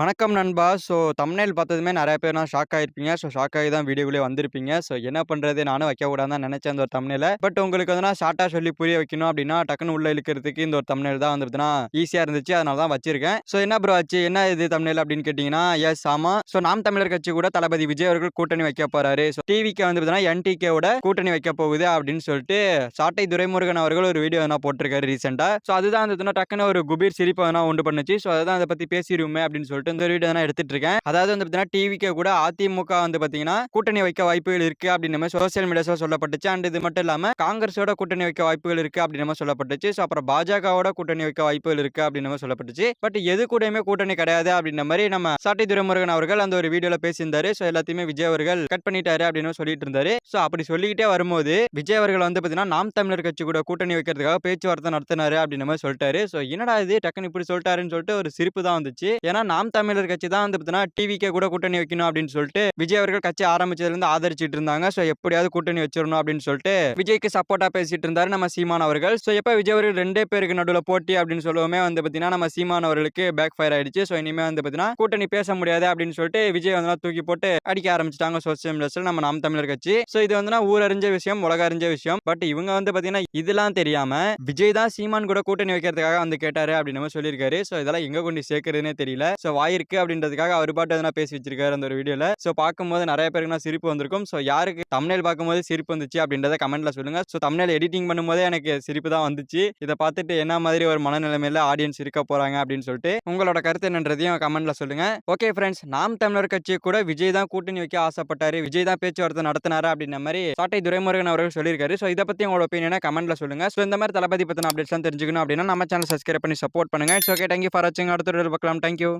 வணக்கம் நண்பா. So thumbnail பார்த்ததுமே நிறையா பேர் நான் ஷாக் ஆகிருப்பீங்க ஸோ ஷாக் ஆகி தான் வீடியோக்குள்ளே வந்திருப்பீங்க. ஸோ என்ன பண்ணுறது நானும் வைக்கக்கூடாதுன்னு தான் நெனச்சேன் இந்த ஒரு தமிழில் பட் உங்களுக்கு வந்து நான் சொல்லி புரிய வைக்கணும் அப்படின்னா டக்குனு உள்ள இழுக்கிறதுக்கு இந்த ஒரு தம்ப்நெயில் தான் வந்துருதுன்னா ஈஸியாக இருந்துச்சு. அதனால தான் வச்சிருக்கேன். ஸோ என்ன ப்ரோ ஆச்சு? என்ன இது தமிழில் அப்படின்னு கேட்டிங்கன்னா எஸ் ஆமாம் ஸோ நாம் தமிழர் கட்சி கூட தளபதி விஜய் அவர்கள் கூட்டணி வைக்க போகிறாரு ஸோ டிவிக்கு வந்து என்டிகேவோட கூட்டணி வைக்க போகுது அப்படின்னு சொல்லிட்டு சாட்டை துரைமுருகன் அவர்கள் ஒரு வீடியோ எதனா போட்டிருக்காரு ரீசெண்டாக ஸோ அதுதான் வந்து டக்குன்னு டக்குனு ஒரு குபீர் சிரிப்பை வேணா உண்டு பண்ணுச்சு. ஸோ அதுதான் அதை பற்றி பேசிடுவோமே அப்படின்னு சொல்லிட்டு சொல்ட்டு இந்த வீடியோ நான் எடுத்துட்டு இருக்கேன். அதாவது வந்து பார்த்தீங்கன்னா, டிவிக்கு கூட அதிமுக வந்து பார்த்தீங்கன்னா, கூட்டணி வைக்க வாய்ப்புகள் இருக்கு அப்படின்னு மாரி சோசியல் மீடியாஸ்ல சொல்லப்பட்டுச்சு. அண்ட் இது மட்டும் இல்லாம காங்கிரஸோட கூட்டணி வைக்க வாய்ப்புகள் இருக்கு அப்படின்னு சொல்லப்பட்டுச்சு. ஸோ அப்புறம் பாஜகவோட கூட்டணி வைக்க வாய்ப்புகள் இருக்கு அப்படின்னு சொல்லப்பட்டுச்சு. பட் எது கூடயுமே கூட்டணி கிடையாது அப்படின்ற மாதிரி நம்ம சாட்டி துரைமுருகன் அவர்கள் அந்த ஒரு வீடியோல பேசியிருந்தாரு. ஸோ எல்லாத்தையுமே விஜய் அவர்கள் கட் பண்ணிட்டாரு அப்படின்னு சொல்லிட்டு இருந்தாரு. ஸோ அப்படி சொல்லிக்கிட்டே வரும்போது, விஜய் அவர்கள் வந்து பார்த்தீங்கன்னா, நாம் தமிழர் கட்சி கூட கூட்டணி வைக்கிறதுக்காக பேச்சுவார்த்தை நடத்தினாரு அப்படின்னு மாதிரி சொல்லிட்டாரு ஸோ என்னடா இது டக்குனு இப்படி சொல்லிட்டாருன்னு சொல்லிட்டு ஒரு சிரிப்பு தான் வந்துச்சு. ஏன்னா நாம் தமிழர் கட்சி தான் வந்து பார்த்தீங்கன்னா, டிவிக்கே கூட கூட்டணி வைக்கணும் அப்படின்னு சொல்லிட்டு விஜய் அவர்கள் கட்சி ஆரம்பிச்சதுலேருந்து ஆதரிச்சிட்டு இருந்தாங்க. ஸோ எப்படியாவது கூட்டணி வச்சிடணும் அப்படின்னு சொல்லிட்டு விஜய்க்கு சப்போர்ட்டா பேசிட்டு இருந்தாரு நம்ம சீமான் அவர்கள். ஸோ எப்ப விஜய் அவர்கள் ரெண்டே பேருக்கு நடுவுல போட்டி அப்படின்னு சொல்லவுமே வந்து பார்த்தீங்கன்னா, நம்ம சீமான் அவர்களுக்கு பேக் ஃபயர் ஆயிடுச்சு. ஸோ இனிமே வந்து பார்த்தீங்கன்னா, கூட்டணி பேச முடியாது அப்படின்னு சொல்லிட்டு விஜய் வந்து தூக்கி போட்டு அடிக்க ஆரம்பிச்சிட்டாங்க சோசியல் மீடியாஸ்ல நம்ம நாம் தமிழர் கட்சி. ஸோ இது வந்து ஊர் அறிஞ்ச விஷயம், உலக அறிஞ்ச விஷயம். பட் இவங்க வந்து பார்த்தீங்கன்னா, இதெல்லாம் தெரியாம விஜய் தான் சீமான் கூட கூட்டணி வைக்கிறதுக்காக வந்து கேட்டாரு அப்படின்னு சொல்லியிருக்காரு. ஸோ இதெல்லாம் எங்க கொண்டு சேர்க்கறதுனே தெரியல. ஸோ வாயிருக்கு அப்படின்றதுக்காக அவர் பாட்டு எதனா பேசி வச்சிருக்காரு அந்த ஒரு வீடியோல. ஸோ பார்க்கும்போது நிறைய பேருக்குனா சிரிப்பு வந்திருக்கும். ஸோ யாருக்கு தமிழில் பார்க்கும்போது சிரிப்பு வந்துச்சு அப்படின்றத கமெண்ட்ல சொல்லுங்க. ஸோ தமிழில் எடிட்டிங் பண்ணும்போதே எனக்கு சிரிப்பு தான் வந்துச்சு. இதை பார்த்துட்டு என்ன மாதிரி ஒரு மனநிலைமையில ஆடியன்ஸ் இருக்க போறாங்க அப்படின்னு சொல்லிட்டு உங்களோட கருத்து என்னன்றதையும் கமெண்ட்ல சொல்லுங்க. ஓகே ஃப்ரெண்ட்ஸ் நாம் தமிழர் கட்சி கூட விஜய் தான் கூட்டணி வைக்க ஆசைப்பட்டாரு. விஜய் தான் பேச்சுவார்த்தை நடத்தினாரு அப்படின்ற மாதிரி சாட்டை துரைமுருகன் அவர்கள் சொல்லியிருக்காரு. ஸோ இதை பத்தி உங்களோட ஒப்பீனியனை கமெண்ட்ல சொல்லுங்க. ஸோ இந்த மாதிரி தளபதி பத்தின அப்டேட்ஸ்லாம் தெரிஞ்சுக்கணும் அப்படின்னா நம்ம சேனல் சப்ஸ்கிரைப் பண்ணி சப்போர்ட் பண்ணுங்க. It's okay. Thank you for வாட்சிங். அடுத்த ஒரு பார்க்கலாம். Thank you.